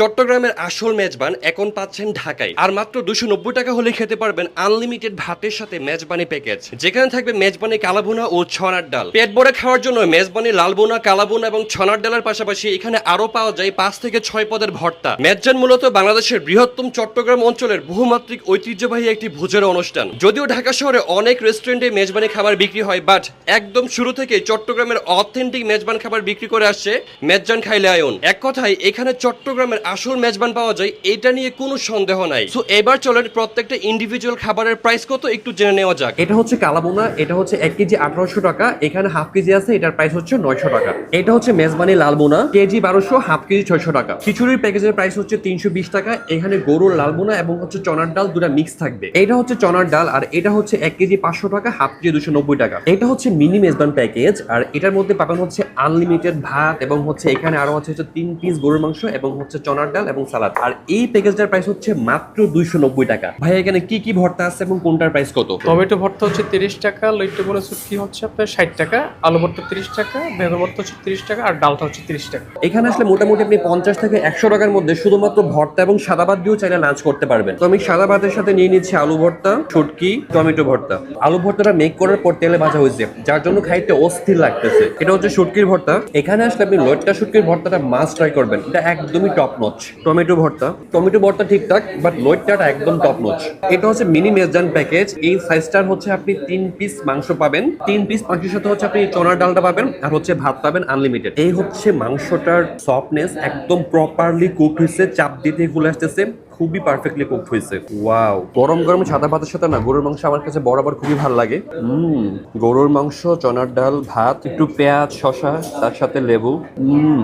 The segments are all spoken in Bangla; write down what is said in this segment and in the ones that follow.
চট্টগ্রামের আসল মেজবান এখন পাচ্ছেন ঢাকায়। আর মাত্র দুশো নব্বই টাকা হলে খেতে পারবেন আনলিমিটেড ভাতের সাথে মেজবানি প্যাকেজ যেখানে থাকবে মেজবানি কালাবোনা ও ছনার ডাল। পেট ভরে খাওয়ার জন্য মেজবানি লালবোনা কালাবোনা এবং ছনার ডালের পাশাপাশি এখানে আরও পাওয়া যায় পাঁচ থেকে ছয় পদের ভর্তা। মেজবান মূলত বাংলাদেশের বৃহত্তম চট্টগ্রাম অঞ্চলের বহুমাত্রিক ঐতিহ্যবাহী একটি ভোজের অনুষ্ঠান। যদিও ঢাকা শহরে অনেক রেস্টুরেন্টে মেজবানি খাবার বিক্রি হয় বাট একদম শুরু থেকে চট্টগ্রামের অথেন্টিক মেজবান খাবার বিক্রি করে আসছে মেজবান খাইলে আয়ন। এক কথায়, এখানে চট্টগ্রামের আসল মেজবান পাওয়া যায়, এটা নিয়ে কোনো সন্দেহ নাই। সো এবার চলেন প্রত্যেকটা ইন্ডিভিজুয়াল খাবারের প্রাইস কত, একটু জেনে নেওয়া যাক। এটা হচ্ছে কালাবোনা এটা হচ্ছে এক কেজি আঠারোশো টাকা, এখানে হাফ কেজি আছে, এটার প্রাইস হচ্ছে নয়শো টাকা। এটা হচ্ছে মেজবানি লালবোনা কেজি বারোশো, হাফ কেজি ছয়শো টাকা। খিচুড়ির প্যাকেজের প্রাইস হচ্ছে তিনশো বিশ টাকা, এখানে গরুর লালবোনা এবং হচ্ছে চনার ডাল দুটা মিক্স থাকবে। এটা হচ্ছে চনার ডাল, আর এটা হচ্ছে এক কেজি পাঁচশো টাকা, হাফ কেজি দুশো নব্বই টাকা। এটা হচ্ছে মিনি মেজবান প্যাকেজ আর এটার মধ্যে পাবেন হচ্ছে আনলিমিটেড ভাত এবং হচ্ছে এখানে আরও আছে হচ্ছে তিন পিস গরুর মাংস এবং হচ্ছে চনার ডাল এবং সালাদ। আর এই প্যাকেজটার প্রাইস হচ্ছে মাত্র দুইশো নব্বই টাকা। ভাই এখানে কি কি ভর্তা আছে এবং কোনটার প্রাইস কত? টমেটো ভর্তা হচ্ছে তিরিশ টাকা লইট্টো বলে শুটকি হচ্ছে আপনার ষাট টাকা আলু ভর্তা তিরিশ টাকা বেগুন ভর্তা হচ্ছে তিরিশ টাকা আর ডালটা হচ্ছে তিরিশ টাকা। এখানে আসলে মোটামুটি আপনি পঞ্চাশ থেকে একশো টাকার মধ্যে শুধুমাত্র ভর্তা এবং সাদা ভাত দিয়েও চাইলে লাঞ্চ করতে পারবেন। তো আমি সাদা ভাতের সাথে নিয়ে নিচ্ছি আলু ভর্তা ছুটকি টমেটো ভর্তা। আলু ভর্তাটা মেক করার পর তেলে ভাজা হয়েছে যার জন্য খাইতে অস্থির লাগতেছে। এটা হচ্ছে শুটকির ভর্তা। এখানে আসলে আপনি লোটটা শুটকির ভর্তাটা মাছ ট্রাই করবেন। এটা একদমই টপ নচ টমেটো ভর্তা। টমেটো ভর্তা ঠিকঠাক বাট লোটটাটা একদম টপ নচ এটা হচ্ছে মিনি মেজান প্যাকেজ এই সাইজটার হচ্ছে আপনি তিন পিস মাংস পাবেন। তিন পিস মাংসের সাথে হচ্ছে আপনি চনার ডালটা পাবেন আর হচ্ছে ভাত পাবেন আনলিমিটেড এই হচ্ছে মাংসটার সফটনেস একদম প্রপারলি কুক হয়েছে চাপ দিতে গুলে আসতেছে। খুবই পারফেক্টলি কুকড হয়েছে। ওয়াও গরম গরম সাদা ভাতের সাথে না, গরুর মাংস আমার কাছে বরাবর খুবই ভালো লাগে। হুম, গরুর মাংস, চনার ডাল, ভাত, একটু পেঁয়াজ শশা তার সাথে লেবু। হুম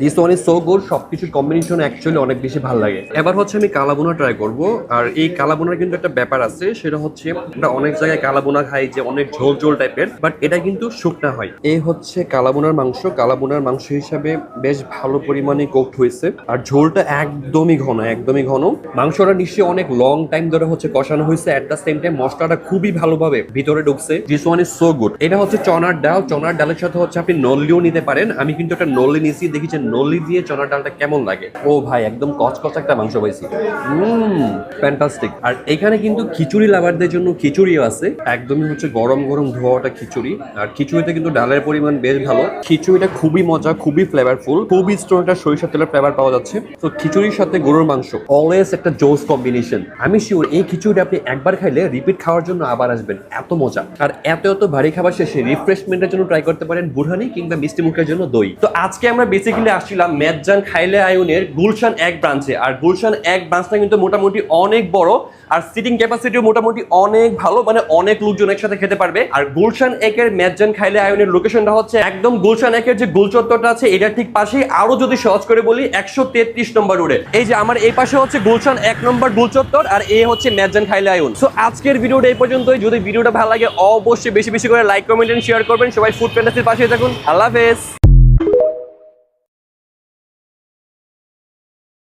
this one is so good সবকিছুর কম্বিনেশন অ্যাকচুয়ালি অনেক বেশি ভালো লাগে। এবার হচ্ছে আমি কালাবোনা ট্রাই করব। আর এই কালাবোনার কিন্তু একটা ব্যাপার আছে, সেটা হচ্ছে আমরা অনেক জায়গায় কালাবোনা খাই যে অনেক ঝোল ঝোল টাইপের বাট এটা কিন্তু শুকনা হয়। এই হচ্ছে কালাবোনার মাংস। কালাবোনার মাংস হিসাবে বেশ ভালো পরিমাণে কোকড হয়েছে। আর ঝোলটা একদমই ঘন একদমই ঘন। মাংসটা নিশ্চয়ই অনেক লং টাইম ধরে হচ্ছে কষানো হয়েছে। অ্যাট দ্য সেম টাইম মশলাটা খুবই ভালোভাবে ভিতরে ঢুকছে। This one is so good এটা হচ্ছে চনার ডাল। চনার ডালের সাথে হচ্ছে আপনি নল্লিও নিতে পারেন। আমি কিন্তু একটা নল্লি নিয়েছি, দেখি যে দিয়ে চনার ডালটা কেমন লাগে। ও ভাই, একদম কচকচ একটা মাংস পাইছি। হুম ফ্যান্টাস্টিক আর এখানে কিন্তু খিচুড়ি লাভারদের জন্য খিচুড়িও আছে। একদমই হচ্ছে গরম গরম ধোয়াটা খিচুড়ি। আর খিচুড়িতে কিন্তু ডালের পরিমাণ বেশ ভালো। খিচুড়িটা খুবই মজা, খুবই ফ্লেভারফুল খুবই স্ট্রং একটা সরিষা তেলের ফ্লেভার পাওয়া যাচ্ছে। তো খিচুড়ির সাথে গরুর মাংস অলওয়েজ একটা জোস কম্বিনেশন আমি শিওর এই খিচুড়িটা আপনি একবার খাইলে রিপিট খাওয়ার জন্য আবার আসবেন। এত মজা। আর এত এত ভারী খাবার শেষে রিফ্রেশমেন্টের জন্য ট্রাই করতে পারেন বুরহানি কিংবা মিষ্টি মুখের জন্য দই। তো আজকে আমরা বেসিক্যালি আসছিলাম মেজান খাইলে আয়নের গুলশান এক ব্রাঞ্চে আর গুলশান এক ব্রাঞ্চটা কিন্তু মোটামুটি অনেক বড়, আর সিটিং ক্যাপাসিটিও মোটামুটি অনেক ভালো মানে অনেক লোকজন একসাথে খেতে পারবে। আর গুলশান একের মেজান খাইলে আয়নের লোকেশনটা হচ্ছে একদম গুলশান একের যে গুলচত্বরটা আছে এটা ঠিক পাশেই। আরও যদি সহজ করে বলি, একশো তেত্রিশ নম্বর রোডে এই যে আমার এই পাশে হচ্ছে গুলশান এক নম্বর গুলচত্বর, আর এ হচ্ছে ম্যাজান খাইলে আয়ুন সো আজকের ভিডিওটা এই পর্যন্তই। যদি ভিডিওটা ভালো লাগে, অবশ্যই বেশি বেশি করে লাইক কমেন্ট শেয়ার করবেন। সবাই ফুড প্যান্ডাসির পাশে থাকুন। আল্লাহ হাফেজ।